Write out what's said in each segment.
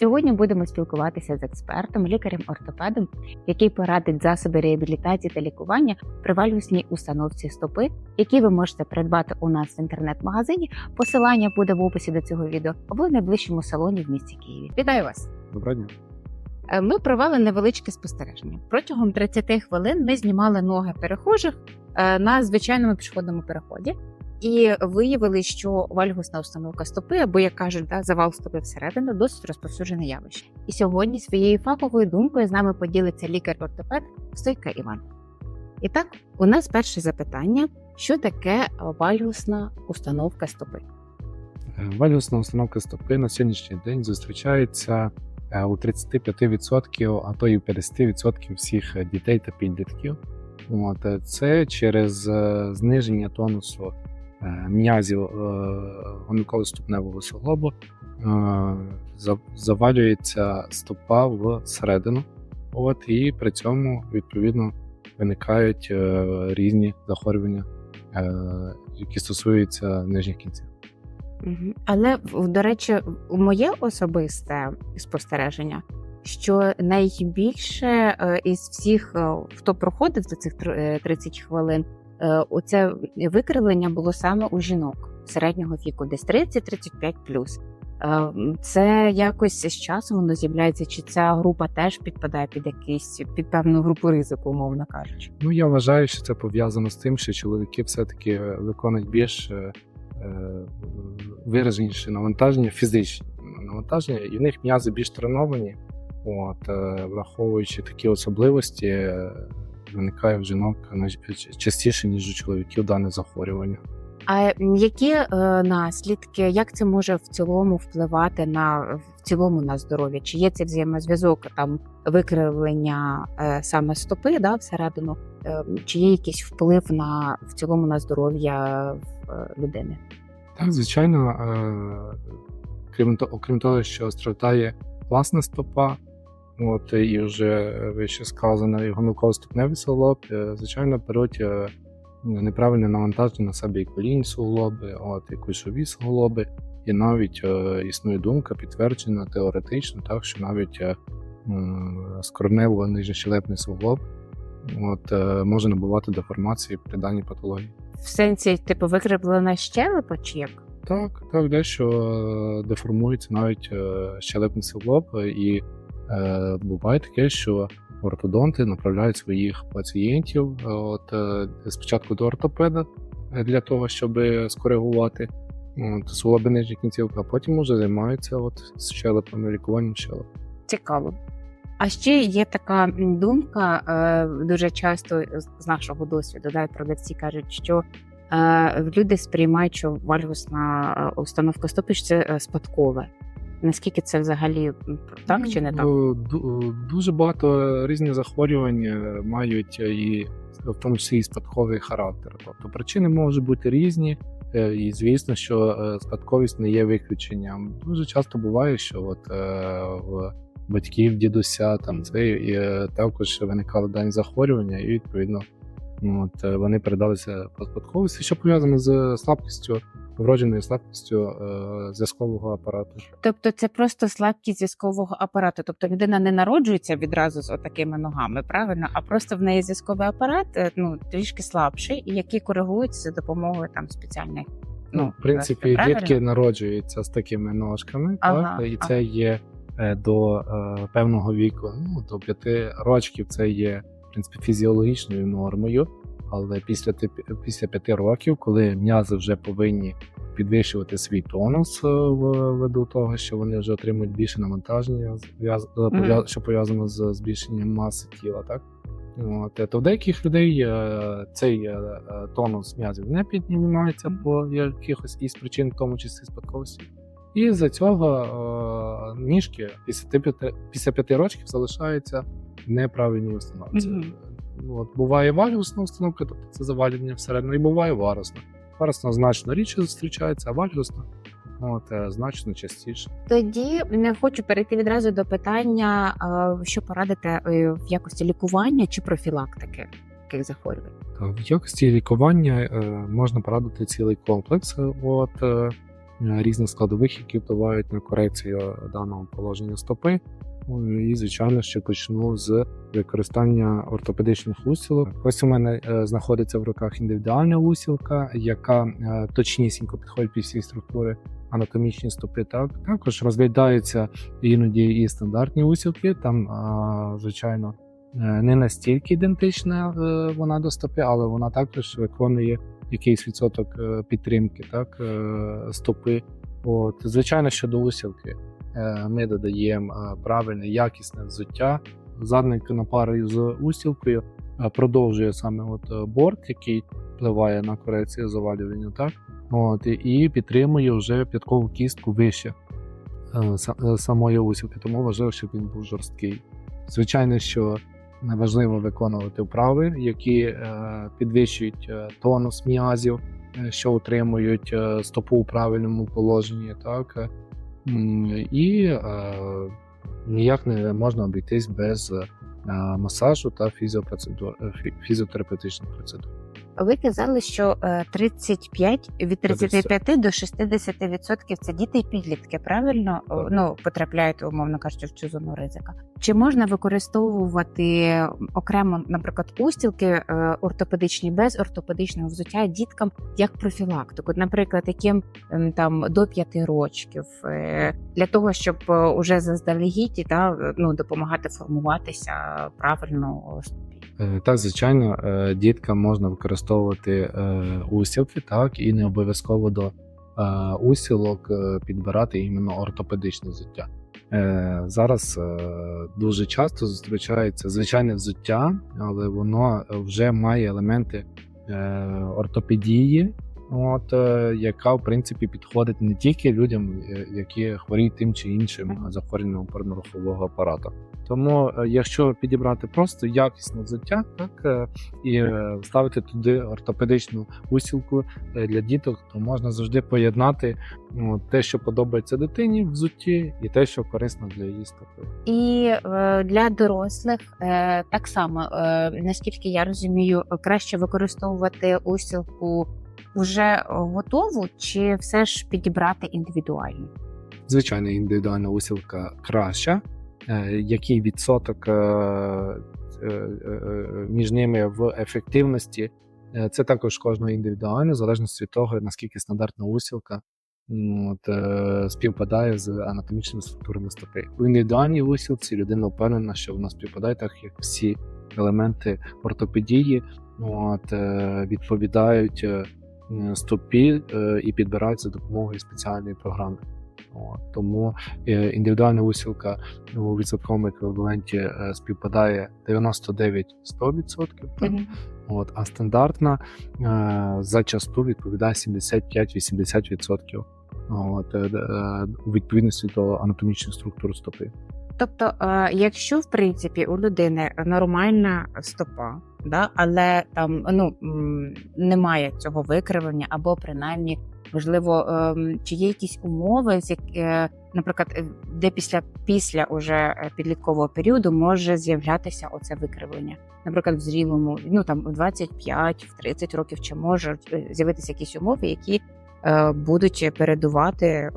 Сьогодні будемо спілкуватися з експертом, лікарем-ортопедом, який порадить засоби реабілітації та лікування при вальгусній установці стопи, які ви можете придбати у нас в інтернет-магазині. Посилання буде в описі до цього відео або в найближчому салоні в місті Києві. Вітаю вас! Доброго дня. Е, Ми провели невеличке спостереження. Протягом 30 хвилин ми знімали ноги перехожих е, на звичайному пішохідному переході. І виявили, що вальгусна установка стопи, або як кажуть, да, завал стопи всередину, досить розповсюджене явище. І сьогодні своєю фаховою думкою з нами поділиться лікар-ортопед Стойка Іван. І так, у нас перше запитання: що таке вальгусна установка стопи? Е, Вальгусна установка стопи на сьогоднішній день зустрічається е, у 35%, а то і 50% всіх дітей та підлітків. От, е, це через зниження тонусу м'язів гомілково-ступневого суглобу е, завалюється стопа всередину. От, і при цьому відповідно виникають е, різні захворювання, е, які стосуються нижніх кінців. Але до речі, моє особисте спостереження, що найбільше е, із всіх, е, хто проходив за цих е, 30 хвилин, е, оце викривлення було саме у жінок середнього віку, десь 30-35 плюс. Е, Це якось з часом воно з'являється, чи ця група теж підпадає під якийсь під певну групу ризику, умовно кажучи. Ну, я вважаю, що це пов'язано з тим, що чоловіки все-таки е, виконують більш е, е, вираженіше навантаження, фізичні навантаження, і в них м'язи більш треновані. От, е, враховуючи такі особливості, е, виникає в жінок на- частіше, ніж у чоловіків дане захворювання. А які е, наслідки, як це може в цілому впливати на в цілому на здоров'я? Чи є цей взаємозв'язок там викривлення е, саме стопи, да, всередину, е, чи є якийсь вплив на в цілому на здоров'я е, людини? Так, звичайно, е, крім того, окрім того, що страждає власна стопа, от і вже вище сказано, і гомілково-ступневий суглоб, е, звичайно, беруть е, неправильне навантаження на себе і колінні суглоби, от і кульшові суглоби, і навіть е, існує думка, підтверджена теоретично, так що навіть е, м, скронево нижньощелепний суглоб от, е, може набувати деформації при даній патології. В сенсі, типу, викривлена щелепа, чи як? Так, так, дещо е, деформується навіть е, щелепний суглоб, і е, буває таке, що ортодонти направляють своїх пацієнтів е, от, е, спочатку до ортопеда е, для того, щоб скоригувати суглоби нижніх кінців, а потім вже займаються от, щелепами, лікуванням щелеп. Цікаво. А ще є така думка, е, дуже часто з- нашого досвіду, да, продавці кажуть, що е, люди сприймають, що вальгусна е, установка стопи це е, спадкове. Наскільки це взагалі так чи не так? Ну, Дуже багато різних захворювань е, мають е, і в тому числі і спадковий характер. Тобто причини можуть бути різні, е, і звісно, що е, спадковість не є виключенням. Дуже часто буває, що от е, в батьків, дідуся там це і е, також виникали дані захворювання, і відповідно ну, от, е, вони передалися по спадковості, що пов'язано з слабкістю, вродженою слабкістю е, зв'язкового апарату. Тобто це просто слабкість зв'язкового апарату. Тобто людина не народжується відразу з отакими ногами, правильно? А просто в неї зв'язковий апарат е, ну трішки слабший, який коригується за допомогою там спеціальних. Ну, в принципі, правильно? дітки народжуються з такими ножками, Ага, так і ага. це є е, до е, певного віку, ну до п'яти років. Це є в принципі фізіологічною нормою. Але після після п'яти років, коли м'язи вже повинні підвищувати свій тонус е, ввиду того, що вони вже отримують більше навантаження, е, що пов'язано з збільшенням маси тіла, так От, е, то в деяких людей цей тонус м'язів не піднімається по якихось із причин, в тому числі спадковості. І за цього ніжки після п'яти після п'яти років залишаються в неправильній установці. Ну, От, буває вальгусна установка, тобто це завалювання всередину, і буває варусна. Варусна значно рідше зустрічається, а вальгусна от, е, значно частіше. Тоді не хочу перейти відразу до питання, що порадите е, в якості лікування чи профілактики таких захворювань. В якості лікування е, можна порадити цілий комплекс. От, різних складових, які впливають на корекцію даного положення стопи. Ну, І, звичайно, ще почну з використання ортопедичних усілок. Ось у мене е, знаходиться в руках індивідуальна усілка, яка е, точнісінько підходить під всі структури анатомічні стопи. Так також розглядаються іноді і стандартні усілки. Там, звичайно, е, не настільки ідентична вона до стопи, але вона також виконує якийсь відсоток підтримки, так стопи. От, звичайно, щодо усілки, ми додаємо е, правильне, якісне взуття. Задник напарою з усілкою е, продовжує саме от е, борт, який впливає на корекцію завалювання, так от і підтримує вже п'яткову кістку вище е, са- е, самої усілки, тому важливо, щоб він був жорсткий. Звичайно, що важливо виконувати вправи, які е, підвищують е, тонус м'язів, е, що утримують е, стопу у правильному положенні, так е, і е, ніяк не можна обійтись без е, масажу та фізіотерапевтичних процедур. Ви казали, що е, 35 від 35 до 60% це діти і підлітки, правильно? Так. Ну потрапляють, умовно кажучи, в цю зону ризика. Чи можна використовувати окремо, наприклад, устілки е, ортопедичні без ортопедичного взуття діткам як профілактику? Наприклад, яким ем, там до 5 років е, для того, щоб е, уже заздалегідь та ну допомагати формуватися правильно? Е, Так, звичайно, е, діткам можна використовувати е, усілки, так, і не обов'язково до е, усілок е, підбирати іменно ортопедичне взуття. Е, Зараз е, дуже часто зустрічається звичайне взуття, але воно вже має елементи е, ортопедії, от, е, яка в принципі підходить не тільки людям, е, які хворіють тим чи іншим захворюванням опорно-рухового апарату. Тому, е, якщо підібрати просто якісне взуття, так е, і е, вставити туди ортопедичну усілку для діток, то можна завжди поєднати ну, те, що подобається дитині в взутті, і те, що корисно для її стопи. І е, для дорослих е, так само, е, наскільки я розумію, краще використовувати усілку вже готову, чи все ж підібрати індивідуально? Звичайно, індивідуальна усілка краща. Е, Який відсоток е, е, між ними в ефективності, це також кожного індивідуально, в залежності від того, наскільки стандартна усілка от, співпадає з анатомічними структурами стопи. У індивідуальній усілці людина впевнена, що вона співпадає, так як всі елементи ортопедії от, відповідають стопі і підбираються допомогою спеціальної програми. От, тому е, індивідуальна усілка у відсотковому еквіваленті е, співпадає 99-100%, так? От, а стандартна е, зачасту відповідає 75-80% от, у відповідності до анатомічної структури стопи. Тобто, е, якщо в принципі у людини нормальна стопа, да, але там ну немає цього викривлення, або принаймні можливо, ем, чи є якісь умови, з як, е, наприклад, е, де після після уже е, підліткового періоду може з'являтися оце викривлення, наприклад, в зрілому, ну там в 25, в 30 років, чи можуть з'явитися якісь умови, які будуть передувати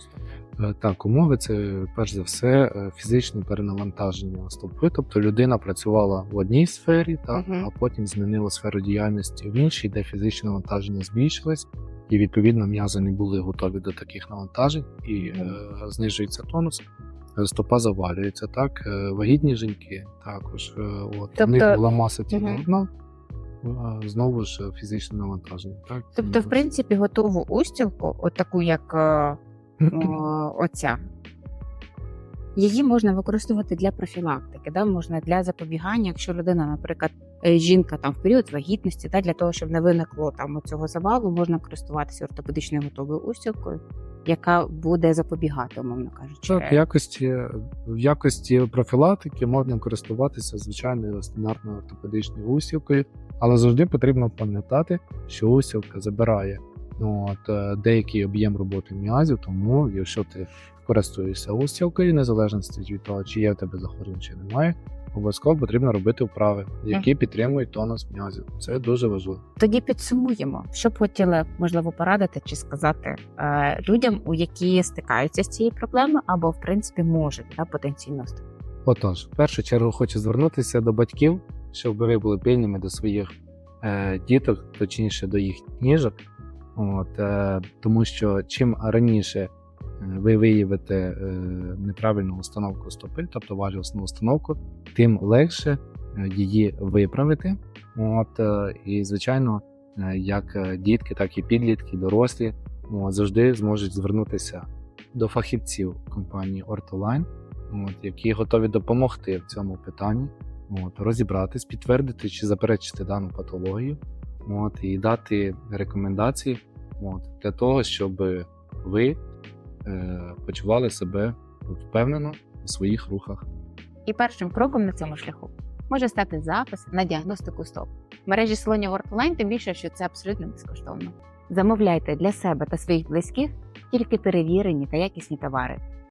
стопи? Е, Так, умови це перш за все е, фізичне перенавантаження стопи. Тобто людина працювала в одній сфері, так, Мгм. а потім змінила сферу діяльності в іншій, де фізичне навантаження збільшилось, і відповідно м'язи не були готові до таких навантажень, і е, знижується тонус. е, Стопа завалюється, так. Е, Вагітні жінки також. е, От, у них Тобто- була маса тіла Мгм. одна, знову ж е, фізичне навантаження. Так? Тобто, в принципі, готову устілку, от таку, як е, оця, її можна використовувати для профілактики, да? можна для запобігання, якщо людина, наприклад, е, жінка там в період вагітності, да, для того, щоб не виникло там цього завалу, можна користуватися ортопедичною готовою устілкою, яка буде запобігати, умовно кажучи. Так, в якості, в якості профілактики можна користуватися звичайною стандартною ортопедичною усілкою, але завжди потрібно пам'ятати, що усілка забирає от, е, деякий об'єм роботи м'язів, тому якщо ти користуєшся усілкою, незалежно від того, чи є в тебе захворювання, чи немає, обов'язково потрібно робити вправи, які підтримують тонус м'язів. Це дуже важливо. Тоді підсумуємо, що б хотіли можливо порадити чи сказати е, людям, у які стикаються з цією проблемою, або в принципі можуть да, потенційно стикатися. Отож, в першу чергу хочу звернутися до батьків, щоб ви були пильними до своїх е, діток, точніше до їх ніжок. От, е, тому що чим раніше е, ви виявите е, неправильну установку стопи, тобто вальгусну установку, тим легше е, її виправити. От, е, і, звичайно, е, як дітки, так і підлітки, дорослі от, завжди зможуть звернутися до фахівців компанії Ortoline, от, які готові допомогти в цьому питанні, от, розібратись, підтвердити чи заперечити дану патологію, от, і дати рекомендації от, для того, щоб ви е, почували себе впевнено у своїх рухах. І першим кроком на цьому шляху може стати запис на діагностику стоп. В мережі салонів Ортолайн, тим більше, що це абсолютно безкоштовно. Замовляйте для себе та своїх близьких тільки перевірені та якісні товари